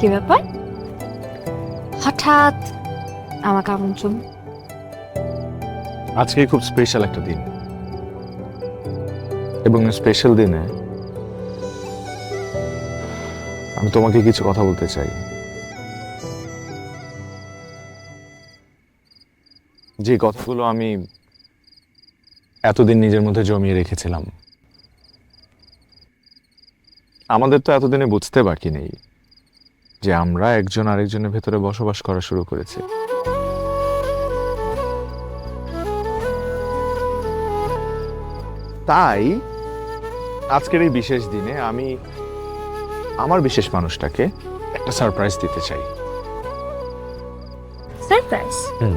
কি ব্যাপার? হঠাৎ আমাকে আমন্ত্রণ আজকে খুব স্পেশাল একটা দিন। এবং স্পেশাল দিনে আমি তোমাকে কিছু কথা বলতে চাই। যে কথাগুলো আমি এতদিন নিজের মধ্যে জমিয়ে রেখেছিলাম। আমাদের তো এতদিনে বুঝতে বাকি নেই। যে আমরা একজন আরেকজনের ভেতরে বসবাস করা শুরু করেছি। তাই আজকের এই বিশেষ দিনে আমি আমার বিশেষ মানুষটাকে একটা সারপ্রাইজ দিতে চাই। সারপ্রাইজ হুম।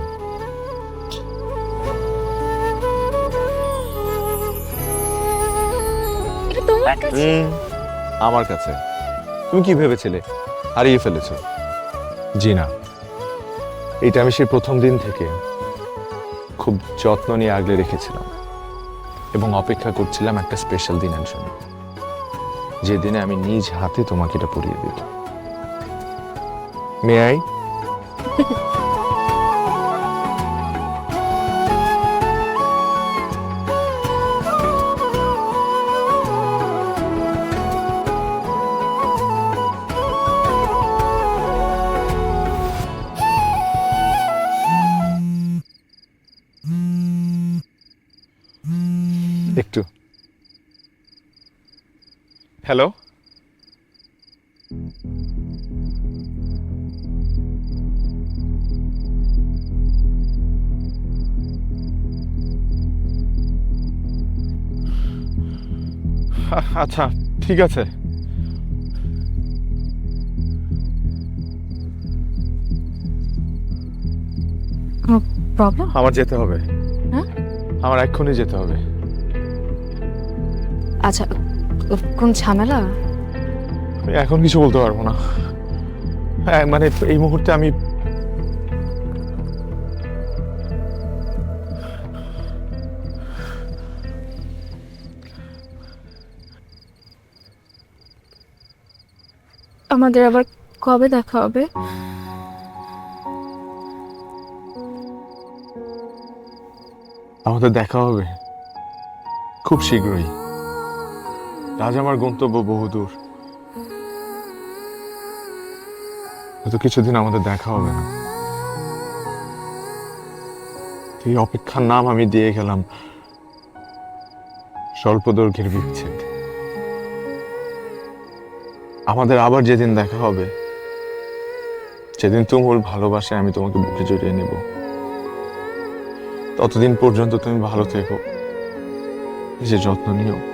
কাছে? আমার কাছে। তুমি কি ভেবেছিলে? হারিয়ে ফেলেছ। জি না। এটা আমি সেই প্রথম দিন থেকে খুব যত্ন নিয়ে আগলে রেখেছিলাম এবং অপেক্ষা করছিলাম একটা স্পেশাল দিনের জন্য। যে দিনে আমি নিজ হাতে তোমাকে এটা পরিয়ে দিত মেয়াই একটু। হ্যালো? আচ্ছা ঠিক আছে। প্রবলেম আমার যেতে হবে। হ্যাঁ? আমার এক্ষুনি যেতে হবে। আচ্ছা কোন ঝামেলা? এখন কিছু বলতে পারব না। হ্যাঁ মানে এই মুহূর্তে আমি আমাদের আবার কবে দেখা হবে? আমাদের দেখা হবে খুব শীঘ্রই। আজ আমার গন্তব্য বহুদূর হয়তো কিছুদিন আমাদের দেখা হবে না। এই অপেক্ষার নাম আমি দিয়ে গেলাম স্বল্প দৈর্ঘ্যের বিচ্ছেদ। আমাদের আবার যেদিন দেখা হবে সেদিন তুমুল ভালোবাসায় আমি তোমাকে বুকে জড়িয়ে নেব। ততদিন পর্যন্ত তুমি ভালো থেকো। নিজের যত্ন নিও।